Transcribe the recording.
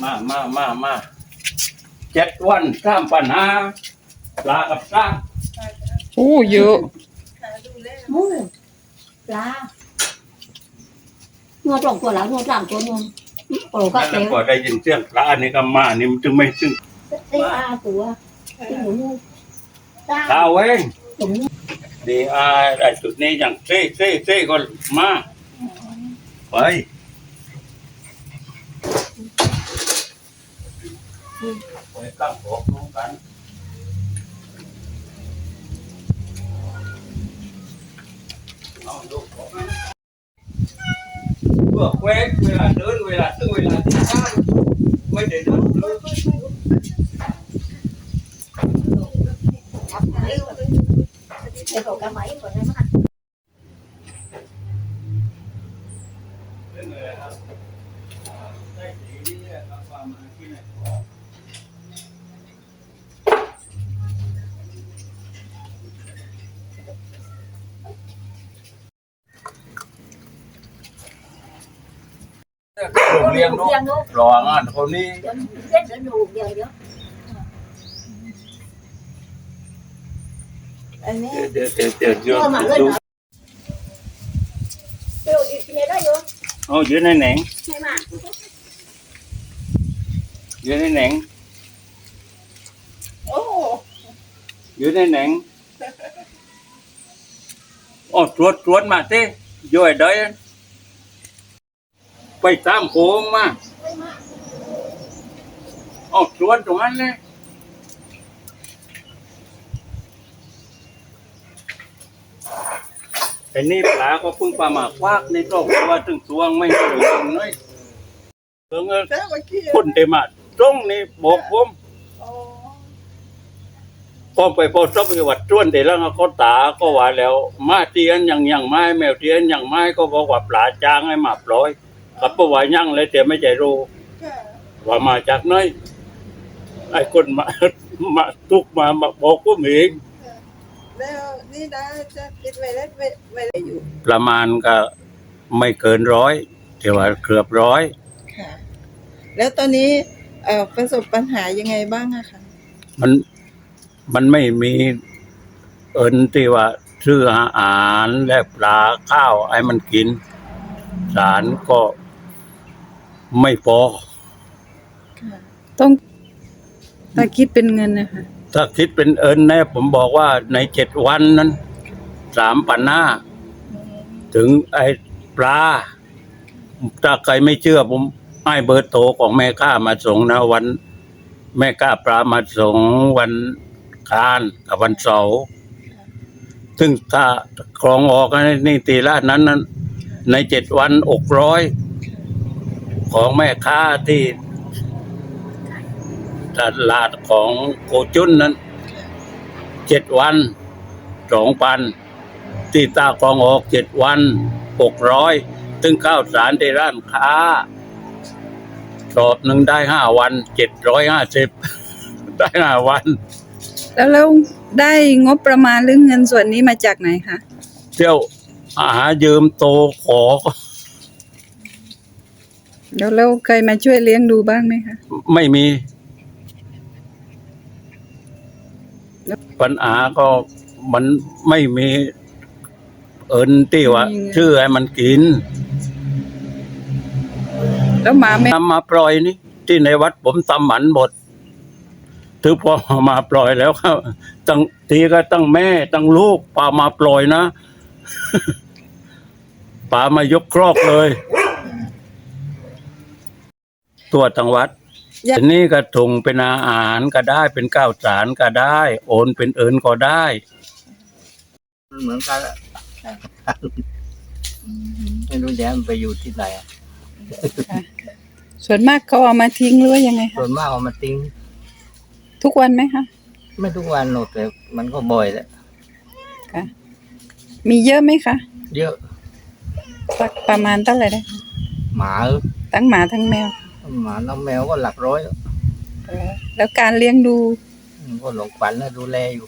มามามามาเจ็ดวันสามปัญหาปลากับปลาโอ้เยอะหมูปลางัวสองตัวแล้วงัวสามตัวนึงโอ้ก็แล้วเต็มพอได้ยินเสียงปลานี่ก็มานี่มันจึงไม่ซึ่งได้อาตัวที่หมูตาข้าวเองหมูดีอาไอ้จุดนี้อย่างเซ่เซ่เซ่ก็มาไป ไปตั้งบอกน้องกันเอาลูกบอกนะเพื่อเว้นเวลาเดินเวลาซื้อเวลาที่ข้าวไม่ได้เดินเลย ทับไหนเดี๋ยวเขากำไม้ก่อนนะมัน เดินเลยครับได้ดีเนี่ยครับความหมายที่ไหน เลี้ยงนกเลี้ยงนกรองานคนนี้เดี๋ยวเล่นเดี๋ยวดูเดี๋ยวเดี๋ยวอันนี้เดี๋ยวเดี๋ยวเดี๋ยวเดี๋ยวเออมาเลยดูนะเดี๋ยวอยู่ที่ไหนได้อยู่เอาอยู่ในแหนงใช่ไหมอยู่ในแหนงโอ้อยู่ในแหนงอ๋อตรวจตรวจมาเต้ย่อยได้ ไปตามโค้งมาออตรวจตรงนั้นเลยไอ้นี่ปลาก็เพิ่งปลาหมากควักในครอบครัวถึงตวงไม่เหลือน้อยเออแล้วเมื่อกี้คนเต็มาตรงนี้บอกผมโอ้พอไปพอทรัพย์วัดจ้วนเดลังก็ตาก็ว่าแล้ว มาเตียนอย่างอย่างไม้แมวเตียนอย่างไม้ก็บอกว่าปลาจางให้มาปล่อย กับปว่ายั่งเลยแต่ไม่ใจรู้ค่ะว่ามาจากไหนไอ้คนมามาทุกมามาบอกผมเองแล้วนี่นะจะคิดไว้แล้วไม่ไม่ได้อยู่ ประมาณก็ไม่เกินร้อยแต่ว่าเกือบร้อยค่ะ แล้วตอนนี้เอ่อประสบปัญหายังไงบ้างอะคะมันมันไม่มีเอินที่ว่าซื้ออาหารและปลาข้าวให้มันกิน สารก็ ไม่พอค่ะต้องถ้าคิดเป็นเงินนะคะ ถ้าคิดเป็นเอินแน่ผมบอกว่าในเจ็ดวันนั้นสามปันหน้า ถึงไอ้ปลาถ้าใครไม่เชื่อผมให้เบอร์โทรของแม่ค้ามาส่งนะวัน แม่ค้าปลามาส่งวันคารกับวันเสาร์ซึ่งถ้าครองออกในนี่ตีละนั้นนั้น ในเจ็ดวันอกร้อย ของแม่ค้าที่ตลาดของโกจุนนั้นเจ็ดวันสองพันที่ตากองออกเจ็ดวันหกร้อยถึงข้าวสารที่ร้านค้าสอบหนึ่งได้ห้าวันเจ็ดร้อยห้าสิบได้ห้าวัน แล้วแล้วได้งบประมาณหรือเงินส่วนนี้มาจากไหนคะ เที่ยวหายืมโตขอก็ แล้วแล้วเคยมาช่วยเลี้ยงดูบ้างไหมคะไม่มี ปัญหาก็มันไม่มีเอินที่ว่าชื่อให้มันกิน แล้วหมาแม่นำมาปล่อยนี่ ที่ในวัดผมทำหมันหมดถึงพอมาปล่อยแล้วครับตั้งทีก็ตั้งแม่ตั้งลูกป่ามาปล่อยนะป่ามายกครอกเลย ตัวตังวัดอยากทีนี้ก็ถุงเป็นอาหารก็ได้เป็นข้าวสารก็ได้ โอนเป็นเอินก็ได้มันเหมือนกันอะไม่รู้จะให้มันไปอยู่ที่ไหนอะส่วนมากเขาเอามาทิ้งหรือว่ายังไงคะส่วนมากเอามาทิ้ง ทุกวันไหมคะไม่ทุกวันหรอกแต่มันก็บ่อยแหละค่ะมีเยอะไหมคะเยอะสักประมาณเท่าไหร่ได้คะหมา ทั้งหมาทั้งแมว หมาน้องแมวก็หลักร้อยแล้วการเลี้ยงดูมันก็หลงฝันแล้วดูแลอยู่